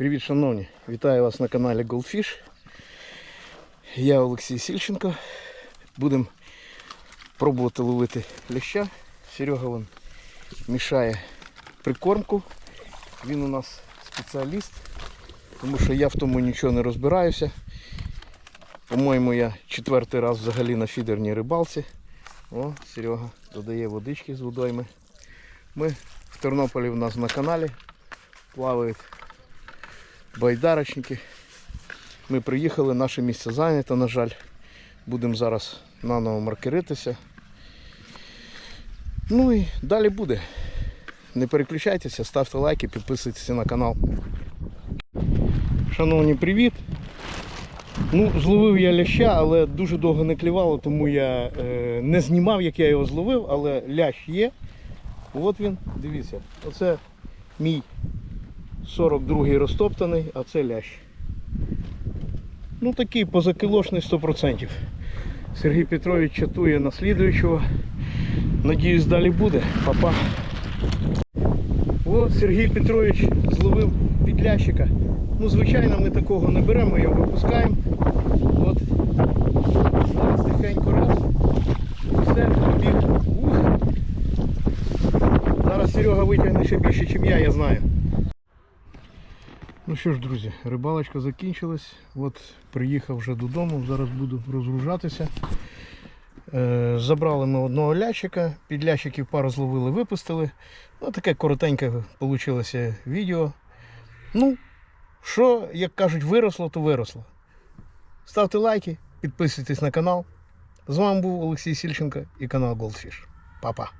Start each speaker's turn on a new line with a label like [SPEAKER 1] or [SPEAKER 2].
[SPEAKER 1] Привіт, шановні! Вітаю вас на каналі Goldfish. Я Олексій Сільченко. Будемо пробувати ловити ляща. Серега вон мішає прикормку. Він у нас спеціаліст, тому що я в тому нічого не розбираюся. По-моєму, я четвертий раз взагалі на фідерній рибалці. О, Серега додає водички з водойми. Ми в Тернополі в нас на каналі плавають байдарочники. Ми приїхали, наше місце зайнято, на жаль. Будемо зараз наново маркеритися. Ну і далі буде. Не переключайтеся, ставте лайки, підписуйтесь на канал. Шановні, привіт! Ну, зловив я ляща, але дуже довго не клівало, тому я е, не знімав, як я його зловив, але лящ є. От він, дивіться, оце мій 42-й розтоптаний, а це лящ. Ну такий позакілошний 100%. Сергій Петрович чатує на слідуючого. Надіюсь, далі буде. Папа. От Сергій Петрович зловив підлящика. Ну, звичайно, ми такого не беремо, його випускаємо. От. Зараз тихенько раз. Все, побіг. Зараз Серега витягне ще більше, ніж я, я знаю. Ну що ж, друзі, рибалочка закінчилась. От приїхав вже додому, зараз буду розгружатися. Е, забрали ми одного лящика, під лящиків пару зловили, випустили. Ну, таке коротеньке вийшло відео. Ну, що, як кажуть, виросло, то виросло. Ставте лайки, підписуйтесь на канал. З вами був Олексій Сільченко і канал Goldfish. Па-па.